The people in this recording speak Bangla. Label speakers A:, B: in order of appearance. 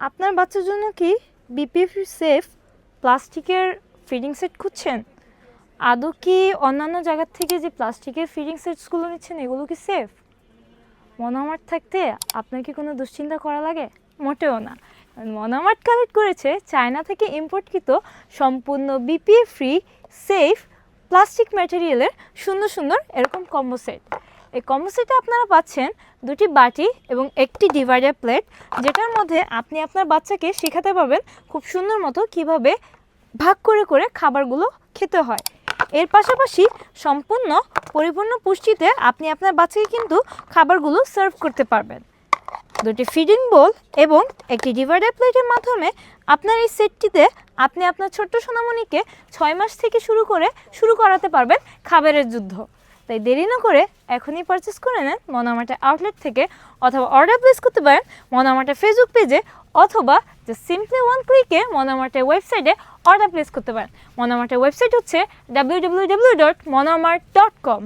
A: আপনার বাচ্চার জন্য কি বিপিএফ সেফ প্লাস্টিকের ফিডিং সেট খুঁজছেন? আদৌ কি অন্যান্য জায়গার থেকে যে প্লাস্টিকের ফিডিং সেটসগুলো নিচ্ছেন, এগুলো কি সেফ মনোমার্ট থাকতে আপনার কি কোনো দুশ্চিন্তা করা লাগে? মোটেও না। মনোমার্ট কালেক্ট করেছে চায়না থেকে ইম্পোর্টকৃত সম্পূর্ণ B P A free safe plastic ম্যাটেরিয়ালের সুন্দর সুন্দর এরকম কম্বো সেট এই কম্বো সেটে আপনারা পাচ্ছেন দুটি বাটি এবং একটি ডিভাইডার প্লেট, যেটার মধ্যে আপনি আপনার বাচ্চাকে শেখাতে পারবেন খুব সুন্দর মতো কীভাবে ভাগ করে করে খাবারগুলো খেতে হয়। এর পাশাপাশি সম্পূর্ণ পরিপূর্ণ পুষ্টিতে আপনি আপনার বাচ্চাকে কিন্তু খাবারগুলো সার্ভ করতে পারবেন। দুটি ফিডিং বোল এবং একটি ডিভাইডার প্লেটের মাধ্যমে আপনার এই সেটটিতে আপনি আপনার ছোট্ট সোনামণিকে ছয় মাস থেকে শুরু করে শুরু করাতে পারবেন খাবারের যুদ্ধ। তাই দেরি না করে এখনই পারচেস করে নেন মনামাটা আউটলেট থেকে অথবা অর্ডার প্লেস করতে পারেন মনামাটা ফেসবুক পেজে অথবা যে সিম্পলি ওয়ান ক্লিকে মনামার্টের ওয়েবসাইটে অর্ডার প্লেস করতে পারেন। মনামার্টের ওয়েবসাইট হচ্ছে W W W dot Monamart dot com